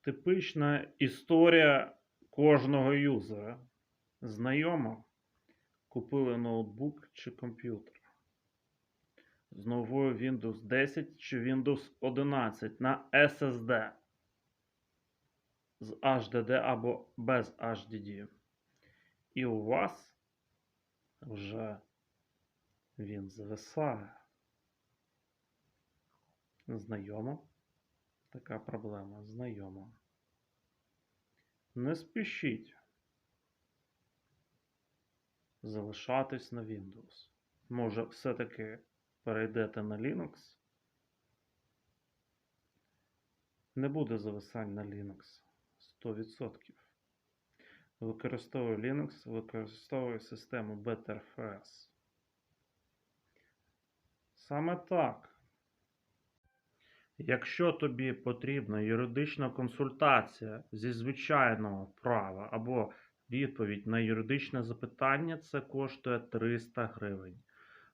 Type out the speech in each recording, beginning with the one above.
Типична історія кожного юзера. Знайомо, купили ноутбук чи комп'ютер. З новою Windows 10 чи Windows 11 на SSD з HDD або без HDD. І у вас вже він зависає. Знайомо? Така проблема. Знайома. Не спішіть залишатись на Windows. Може, все-таки перейдете на Linux? Не буде зависань на Linux 100%. Використовую Linux, використовую систему Betterfs. Саме так. Якщо тобі потрібна юридична консультація зі звичайного права або відповідь на юридичне запитання, це коштує 300 гривень.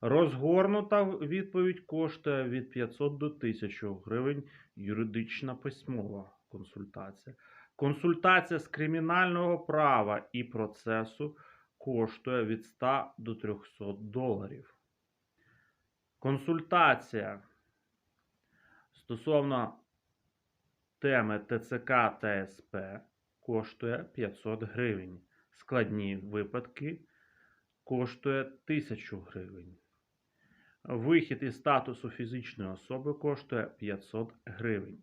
Розгорнута відповідь коштує від 500 до 1000 гривень юридична письмова консультація. Консультація з кримінального права і процесу коштує від 100 до 300 доларів. Консультація стосовно теми ТЦК та СП коштує 500 гривень. Складні випадки коштує 1000 гривень. Вихід із статусу фізичної особи коштує 500 гривень.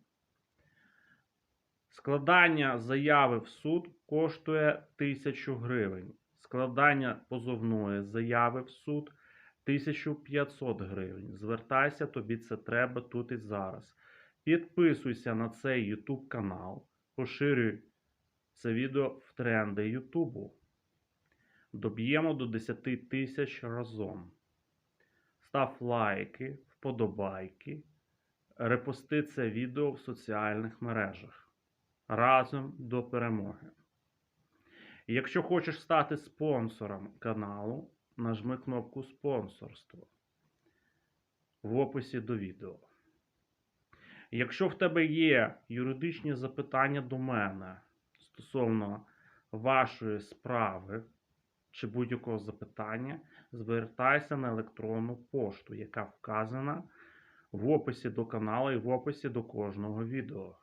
Складання заяви в суд коштує 1000 гривень. Складання позовної заяви в суд 1500 гривень. Звертайся, тобі це треба тут і зараз. Підписуйся на цей YouTube канал, поширюй це відео в тренди Ютубу. Доб'ємо до 10 тисяч разом. Став лайки, вподобайки, репости це відео в соціальних мережах. Разом до перемоги. Якщо хочеш стати спонсором каналу, нажми кнопку спонсорство в описі до відео. Якщо в тебе є юридичні запитання до мене стосовно вашої справи чи будь-якого запитання, звертайся на електронну пошту, яка вказана в описі до каналу і в описі до кожного відео.